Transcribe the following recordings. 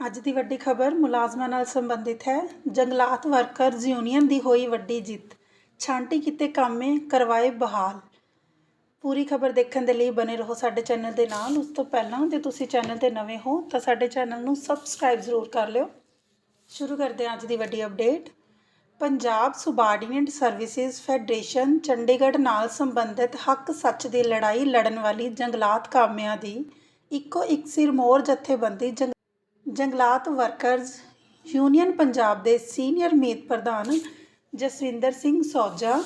ਅੱਜ ਦੀ ਵੱਡੀ ਖਬਰ ਮੁਲਾਜ਼ਮਾਂ ਨਾਲ ਸੰਬੰਧਿਤ ਹੈ। ਜੰਗਲਾਤ ਵਰਕਰਜ਼ ਯੂਨੀਅਨ ਦੀ ਹੋਈ ਵੱਡੀ ਜਿੱਤ। ਛਾਂਟੀ ਕੀਤੇ ਕਾਮੇ ਕਰਵਾਏ ਬਹਾਲ। ਪੂਰੀ ਖਬਰ ਦੇਖਣ ਦੇ ਲਈ ਬਨੇ ਰਹੋ ਸਾਡੇ ਚੈਨਲ ਦੇ ਨਾਲ। ਉਸ ਤੋਂ ਪਹਿਲਾਂ ਜੇ ਤੁਸੀਂ ਚੈਨਲ ਤੇ ਨਵੇਂ ਹੋ ਤਾਂ ਸਾਡੇ ਚੈਨਲ ਨੂੰ ਸਬਸਕ੍ਰਾਈਬ ਜ਼ਰੂਰ ਕਰ ਲਿਓ। ਸ਼ੁਰੂ ਕਰਦੇ ਹਾਂ ਅੱਜ ਦੀ ਵੱਡੀ update. Punjab subordinate services federation Chandigarh ਨਾਲ ਸੰਬੰਧਿਤ ਹੱਕ ਸੱਚ ਦੀ ਲੜਾਈ ਲੜਨ ਵਾਲੀ ਜੰਗਲਾਤ ਕਾਮਿਆਂ ਦੀ ਇੱਕੋ ਇੱਕ ਸਿਰਮੌਰ ਜਥੇਬੰਦੀ ਜੰਗ ਜੰਗਲਾਤ ਵਰਕਰਜ਼ ਯੂਨੀਅਨ ਪੰਜਾਬ ਦੇ ਸੀਨੀਅਰ ਮੀਤ ਪ੍ਰਧਾਨ ਜਸਵਿੰਦਰ ਸਿੰਘ ਸੌਜਾ,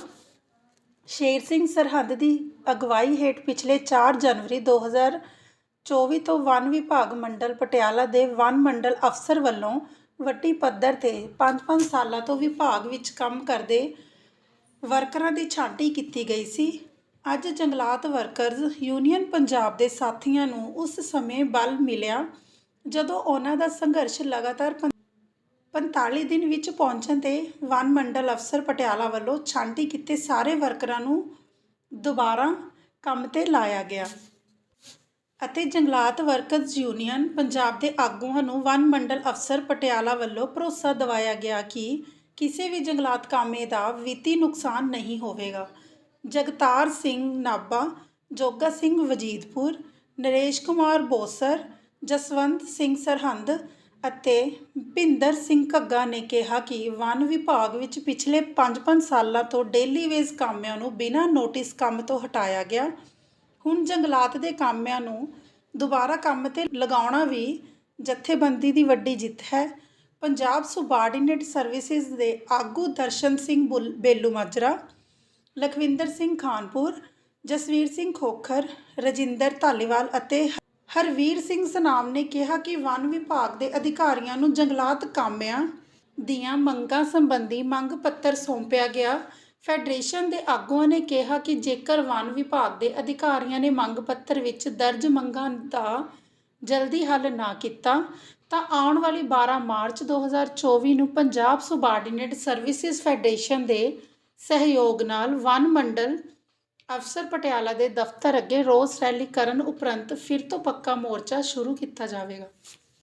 ਸ਼ੇਰ ਸਿੰਘ ਸਰਹੰਦ ਦੀ ਅਗਵਾਈ ਹੇਠ ਪਿਛਲੇ 4 ਜਨਵਰੀ 2024 ਤੋਂ ਵਨ ਵਿਭਾਗ ਮੰਡਲ ਪਟਿਆਲਾ ਦੇ ਵਨ ਮੰਡਲ ਅਫਸਰ ਵੱਲੋਂ ਵੱਡੀ ਪੱਧਰ ਤੇ 5-5 ਸਾਲਾਂ ਤੋਂ ਵਿਭਾਗ ਵਿੱਚ ਕੰਮ ਕਰਦੇ ਵਰਕਰਾਂ ਦੀ ਛਾਂਟੀ ਕੀਤੀ ਗਈ ਸੀ। ਅੱਜ ਜੰਗਲਾਤ ਵਰਕਰਜ਼ ਯੂਨੀਅਨ ਪੰਜਾਬ ਦੇ ਸਾਥੀਆਂ ਨੂੰ ਉਸ ਸਮੇਂ ਬਲ ਮਿਲਿਆ ਜਦੋਂ ਉਹਨਾਂ ਦਾ ਸੰਘਰਸ਼ ਲਗਾਤਾਰ ਪੰ- 45 ਦਿਨ ਵਿੱਚ ਪਹੁੰਚਣ ਤੇ ਵਨ ਮੰਡਲ ਅਫਸਰ ਪਟਿਆਲਾ ਵੱਲੋਂ ਛਾਂਟੀ ਕੀਤੇ ਸਾਰੇ ਵਰਕਰਾਂ ਨੂੰ ਦੁਬਾਰਾ ਕੰਮ ਤੇ ਲਾਇਆ ਗਿਆ ਅਤੇ ਜੰਗਲਾਤ ਵਰਕਰਜ਼ ਯੂਨੀਅਨ ਪੰਜਾਬ ਦੇ ਆਗੂਆਂ ਨੂੰ ਵਨ ਮੰਡਲ ਅਫਸਰ ਪਟਿਆਲਾ ਵੱਲੋਂ ਭਰੋਸਾ ਦਿਵਾਇਆ ਗਿਆ ਕਿ ਕਿਸੇ ਵੀ ਜੰਗਲਾਤ ਕਾਮੇ ਦਾ ਵਿੱਤੀ ਨੁਕਸਾਨ ਨਹੀਂ ਹੋਵੇਗਾ। ਜਗਤਾਰ ਸਿੰਘ ਨਾਭਾ, ਜੋਗਾ ਸਿੰਘ ਵਜੀਦਪੁਰ, ਨਰੇਸ਼ ਕੁਮਾਰ ਬੋਸਰ ਜਸਵੰਤ ਸਿੰਘ ਸਰਹੰਦ ਅਤੇ ਭਿੰਦਰ ਸਿੰਘ ਘੱਗਾ ਨੇ ਕਿਹਾ ਕਿ ਵਨ ਵਿਭਾਗ ਵਿੱਚ ਪਿਛਲੇ 5-5 ਸਾਲਾਂ ਤੋਂ ਡੇਲੀ ਵੇਜ ਕਾਮਿਆਂ ਨੂੰ ਬਿਨਾਂ ਨੋਟਿਸ ਕੰਮ ਤੋਂ ਹਟਾਇਆ ਗਿਆ। ਹੁਣ ਜੰਗਲਾਤ ਦੇ ਕਾਮਿਆਂ ਨੂੰ ਦੁਬਾਰਾ ਕੰਮ ਤੇ ਲਗਾਉਣਾ ਵੀ ਜਥੇਬੰਦੀ ਦੀ ਵੱਡੀ ਜਿੱਤ ਹੈ। ਪੰਜਾਬ ਸੁਬਾਰਡੀਨੇਟ ਸਰਵਿਸਿਜ਼ ਦੇ ਆਗੂ ਦਰਸ਼ਨ ਸਿੰਘ ਬੁੱਲ- ਬੇਲੂ ਮਾਜਰਾ, ਲਖਵਿੰਦਰ ਸਿੰਘ ਖਾਨਪੁਰ, ਜਸਵੀਰ ਸਿੰਘ ਖੋਖਰ, ਰਜਿੰਦਰ ਧਾਲੀਵਾਲ ਅਤੇ ਹਰਵੀਰ ਸਿੰਘ ਸਨਾਮ ਨੇ ਕਿਹਾ ਕਿ ਵਨ ਵਿਭਾਗ ਦੇ ਅਧਿਕਾਰੀਆਂ ਨੂੰ ਜੰਗਲਾਤ ਕਾਮਿਆਂ ਦੀਆਂ ਮੰਗਾਂ ਸੰਬੰਧੀ ਮੰਗ ਪੱਤਰ ਸੌਂਪਿਆ ਗਿਆ। ਫੈਡਰੇਸ਼ਨ ਦੇ ਆਗੂਆਂ ਨੇ ਕਿਹਾ ਕਿ ਜੇਕਰ ਵਨ ਵਿਭਾਗ ਦੇ ਅਧਿਕਾਰੀਆਂ ਨੇ ਮੰਗ ਪੱਤਰ ਵਿੱਚ ਦਰਜ ਮੰਗਾਂ ਦਾ ਜਲਦੀ ਹੱਲ ਨਾ ਕੀਤਾ, ਤਾਂ ਆਉਣ ਵਾਲੀ 12 ਮਾਰਚ 2024 ਨੂੰ ਪੰਜਾਬ ਸੁਬਾਰਡੀਨੇਟ ਸਰਵਿਸਿਜ਼ ਫੈਡਰੇਸ਼ਨ ਦੇ ਸਹਿਯੋਗ ਨਾਲ ਵਨ ਮੰਡਲ ਅਫਸਰ ਪਟਿਆਲਾ ਦੇ ਦਫ਼ਤਰ ਅੱਗੇ ਰੋਸ ਰੈਲੀ ਕਰਨ ਉਪਰੰਤ ਫਿਰ ਤੋਂ ਪੱਕਾ ਮੋਰਚਾ ਸ਼ੁਰੂ ਕੀਤਾ ਜਾਵੇਗਾ।